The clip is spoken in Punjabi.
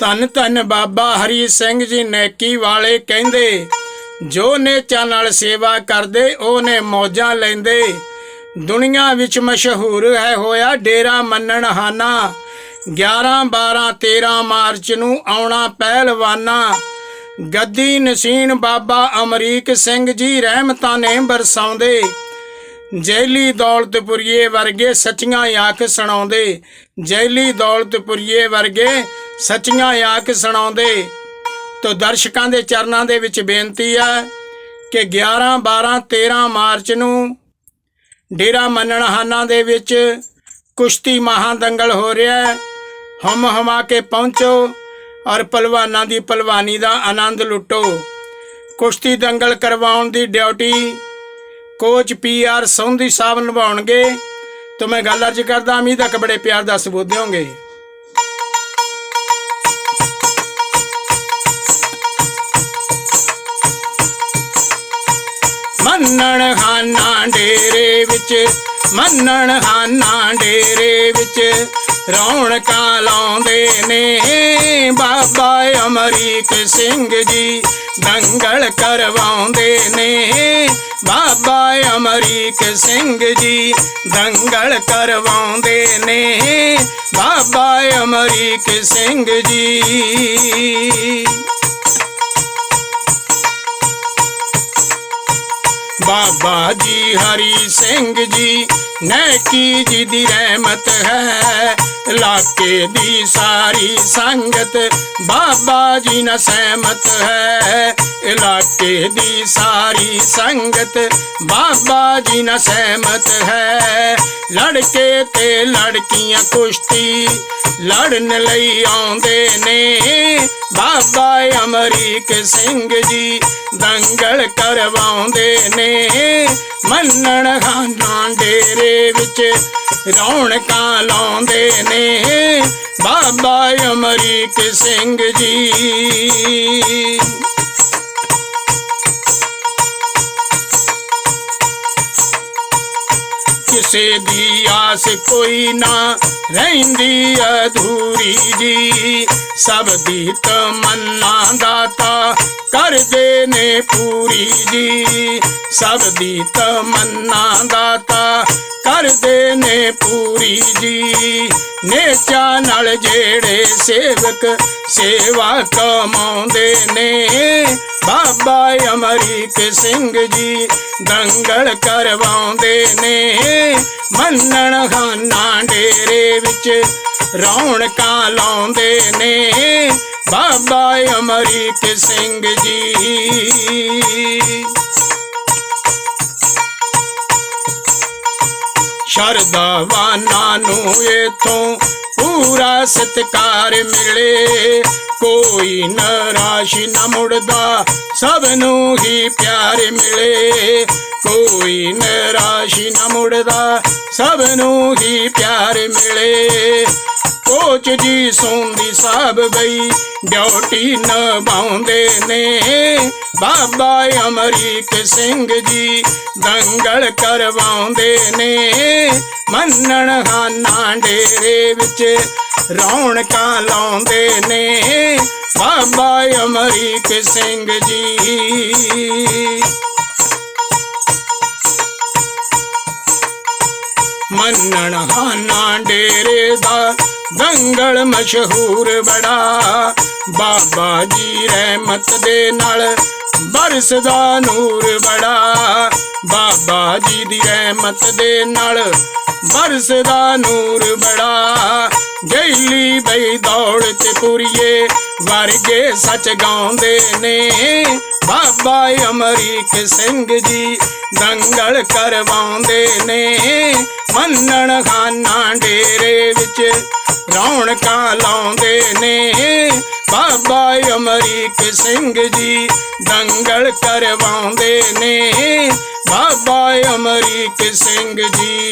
ਧੰਨ ਧੰਨ ਬਾਬਾ ਹਰੀ ਸਿੰਘ ਜੀ ਨੈਕੀ ਵਾਲੇ ਕਹਿੰਦੇ, ਜੋ ਨੇਚਾ ਨਾਲ ਸੇਵਾ ਕਰਦੇ ਉਹ ਨੇ ਮੌਜਾਂ ਲੈਂਦੇ। ਦੁਨੀਆ ਵਿੱਚ ਮਸ਼ਹੂਰ ਹੈ ਹੋਇਆ ਡੇਰਾ ਮੰਨਣ ਹਾਨਾ 11 12 13 ਮਾਰਚ ਨੂੰ ਆਉਣਾ ਪਹਿਲਵਾਨਾ। ਗੱਦੀ ਨਸੀਨ ਬਾਬਾ ਅਮਰੀਕ ਸਿੰਘ ਜੀ ਰਹਿਮਤਾਂ ਨੇ ਬਰਸਾਉਂਦੇ। ਜੈਲੀ ਦੌਲਤਪੁਰੀਏ ਵਰਗੇ ਸੱਚੀਆਂ ਆਖ ਸੁਣਾਉਂਦੇ। ਜੈਲੀ ਦੌਲਤਪੁਰੀਏ ਵਰਗੇ ਸੱਚੀਆਂ ਆਖ ਸੁਣਾਉਂਦੇ। ਤੋ ਦਰਸ਼ਕਾਂ ਦੇ ਚਰਨਾਂ ਦੇ ਵਿੱਚ ਬੇਨਤੀ ਹੈ ਕਿ 11 12 13 ਮਾਰਚ ਨੂੰ ਡੇਰਾ ਮੰਨਣਹਾਨਾ ਦੇ ਵਿੱਚ ਕੁਸ਼ਤੀ ਮਹਾਦੰਗਲ ਹੋ ਰਿਹਾ ਹੈ। ਹਮ ਹਮਾ ਕੇ ਪਹੁੰਚੋ ਔਰ ਪਹਿਲਵਾਨਾਂ ਦੀ ਪਹਿਲਵਾਨੀ ਦਾ ਆਨੰਦ ਲੁੱਟੋ। ਕੁਸ਼ਤੀ ਦੰਗਲ ਕਰਵਾਉਣ ਦੀ duty coach P R Saundi Sahib ਨਿਭਾਉਣਗੇ। ਤਾਂ ਮੈਂ ਗੱਲ ਅਰਜ ਕਰਦਾ ਉਮੀਦ ਹੈ ਕਿ ਬੜੇ ਪਿਆਰ ਦਾ ਸਬੂਤ ਦਿਓਗੇ। ਮੰਨਣ ਹਾਨਾ ਡੇਰੇ ਵਿੱਚ, ਮੰਨਣ ਹਾਨਾ ਡੇਰੇ ਵਿੱਚ, ਰੌਣਕਾਂ ਲਾਉਂਦੇ ਨੇ ਬਾਬਾ ਅਮਰੀਕ ਸਿੰਘ ਜੀ। ਦੰਗਲ ਕਰਵਾਉਂਦੇ ਨੇ। ਬਾਬਾ ਅਮਰੀਕ ਸਿੰਘ ਜੀ ਦੰਗਲ ਕਰਵਾਉਂਦੇ ਨੇ। ਬਾਬਾ ਅਮਰੀਕ ਸਿੰਘ ਜੀ। ਬਾਬਾ ਜੀ ਹਰੀ ਸਿੰਘ ਜੀ ਨੈਕੀ ਜੀ ਦੀ ਰਹਿਮਤ ਹੈ ਇਲਾਕੇ ਦੀ ਸਾਰੀ ਸੰਗਤ ਬਾਬਾ ਜੀ ਨਾਲ ਸਹਿਮਤ ਹੈ। ਇਲਾਕੇ ਦੀ ਸਾਰੀ ਸੰਗਤ ਬਾਬਾ ਜੀ ਨਾਲ ਸਹਿਮਤ ਹੈ। ਲੜਕੇ ਤੇ ਲੜਕੀਆਂ ਕੁਸ਼ਤੀ ਲੜਨ ਲਈ ਆਉਂਦੇ ਨੇ। ਬਾਬਾ ਅਮਰੀਕ ਸਿੰਘ ਜੀ ਦੰਗਲ ਕਰਵਾਉਂਦੇ ਨੇ। ਮੰਨਣ ਖਾਨਾ ਡੇਰੇ ਵਿੱਚ ਰੌਣਕਾਂ ਲਾਉਂਦੇ ਨੇ। ਬਾਬਾ ਅਮਰੀਕ ਸਿੰਘ ਜੀ ਕਿਸੇ ਦੀ ਆਸ ਕੋਈ ਨਾ ਰਹਿੰਦੀ ਅਧੂਰੀ ਜੀ। ਸਭ ਦੀ ਤਮੰਨਾ ਦਾਤਾ ਕਰਦੇ ਨੇ ਪੂਰੀ ਜੀ। ਸਭ ਦੀ ਤਮੰਨਾ ਦਾਤਾ ਕਰਦੇ ਨੇ ਪੂਰੀ ਜੀ। ਨੇਚਾ ਨਾਲ ਜਿਹੜੇ ਸੇਵਕ ਸੇਵਾ ਕਮਾਉਂਦੇ ਨੇ ਬਾਬਾ ਅਮਰੀਕ ਸਿੰਘ ਜੀ ਦੰਗਲ ਕਰਵਾਉਂਦੇ ਨੇ। ਮੰਨਣ ਖਾਨਾ ਡੇਰੇ ਵਿੱਚ ਰੌਣਕਾਂ ਲਾਉਂਦੇ ਨੇ। ਬਾਬਾ ਅਮਰੀਕ ਸਿੰਘ ਜੀ। ਸ਼ਰਦਾਵਾਨਾਂ ਨੂੰ ਇਥੋਂ ਪੂਰਾ ਸਤਕਾਰ ਮਿਲੇ। ਕੋਈ ਨਰਾਸ਼ੀ ਨਾ ਮੁੜਦਾ, ਸਭ ਨੂੰ ਹੀ ਪਿਆਰ ਮਿਲੇ। ਕੋਈ ਨਰਾਸ਼ੀ ਨਾ ਮੁੜਦਾ, ਸਭ ਨੂੰ ਹੀ ਪਿਆਰ ਮਿਲੇ। ਸੋਚ ਜੀ ਸੌਂਦੀ ਸਾਹਿਬ ਗਈ ਡਿਊਟੀ ਨਿਭਾਉਂਦੇ ਨੇ। ਬਾਬਾ ਅਮਰੀਕ ਸਿੰਘ ਜੀ ਦੰਗਲ ਕਰਵਾਉਂਦੇ ਨੇ। ਮੰਨਣ ਹਾਨਾ ਡੇਰੇ ਵਿੱਚ ਰੌਣਕਾਂ ਲਾਉਂਦੇ ਨੇ। ਬਾਬਾ ਅਮਰੀਕ ਸਿੰਘ ਜੀ। ਮੰਨਣ ਹਾਨਾ ਡੇਰੇ ਦਾ ਦੰਗਲ ਮਸ਼ਹੂਰ ਬੜਾ। ਬਾਬਾ ਜੀ ਰਹਿਮਤ ਦੇ ਨਾਲ ਬਰਸਦਾ ਨੂਰ ਬੜਾ। ਬਾਬਾ ਜੀ ਦੀ ਰਹਿਮਤ ਦੇ ਨਾਲ ਬਰਸਦਾ ਨੂਰ ਬੜਾ। ਜੈਲੀ ਬਈ ਦੌੜ ਤੇ ਪੁਰੀਏ, ਵਰਗੇ ਸੱਚ ਗਾਉਂਦੇ ਨੇ। ਬਾਬਾ ਅਮਰੀਕ ਸਿੰਘ ਜੀ ਦੰਗਲ ਕਰਵਾਉਂਦੇ ਨੇ। ਮੰਨਣ ਖਾਨਾ ਡੇਰੇ ਵਿੱਚ ਰੌਣਕਾਂ ਲਾਉਂਦੇ ਨੇ। ਬਾਬਾ ਅਮਰੀਕ ਸਿੰਘ ਜੀ ਦੰਗਲ ਕਰਵਾਉਂਦੇ ਨੇ। ਬਾਬਾ ਅਮਰੀਕ ਸਿੰਘ ਜੀ।